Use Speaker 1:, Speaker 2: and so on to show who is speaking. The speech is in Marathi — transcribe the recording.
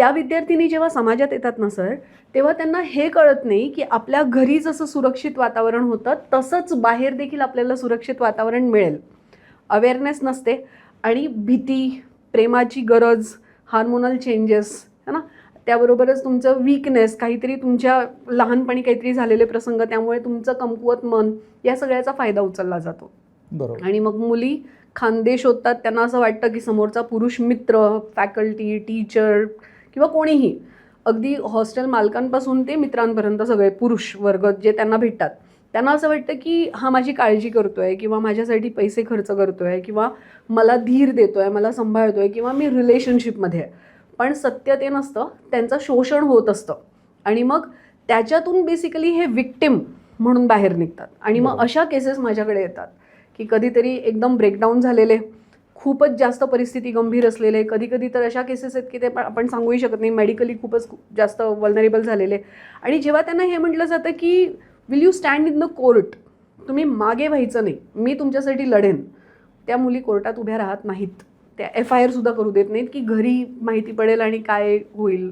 Speaker 1: त्या विद्यार्थिनी जेव्हा समाजात येतात ना सर तेव्हा त्यांना हे कळत नाही की आपल्या घरी जसं सुरक्षित वातावरण होतं तसंच बाहेर देखील आपल्याला सुरक्षित वातावरण मिळेल. अवेअरनेस नसते आणि भीती प्रेमाची गरज हार्मोनल चेंजेस है ना? त्याबरोबरच तुमचं वीकनेस काहीतरी तुमच्या लहानपणी काहीतरी झालेले प्रसंग त्यामुळे तुमचं कमकुवत मन या सगळ्याचा फायदा उचलला जातो.
Speaker 2: बरोबर.
Speaker 1: आणि मग मुली खानदे शोधतात त्यांना असं वाटतं की समोरचा पुरुष मित्र फॅकल्टी टीचर किंवा कोणीही अगदी हॉस्टेल मालकांपासून ते मित्रांपर्यंत सगळे पुरुष वर्ग जे त्यांना भेटतात त्यांना असं वाटतं की हा माझी काळजी करतोय किंवा माझ्यासाठी पैसे खर्च करतोय किंवा मला धीर देतोय मला सांभाळतोय किंवा मी रिलेशनशिपमध्ये आहे. पण सत्य ते नसतं त्यांचं शोषण होत असतं. आणि मग त्याच्यातून बेसिकली हे विक्टिम म्हणून बाहेर निघतात. आणि मग. अशा केसेस माझ्याकडे येतात की कधीतरी एकदम ब्रेकडाऊन झालेले खूपच जास्त परिस्थिती गंभीर असलेले कधी कधी तर अशा केसेस आहेत की ते पण आपण सांगूही शकत नाही. मेडिकली खूपच खूप जास्त वल्नरेबल झालेले. आणि जेव्हा त्यांना हे म्हटलं जातं की will you stand in the court तुम्ही मागे व्हायचं नाही. मी तुमच्यासाठी लढेन. त्या मुली कोर्टात उभ्या राहत नाहीत. त्या एफ आय आरसुद्धा करू देत नाहीत की घरी माहिती पडेल आणि काय होईल.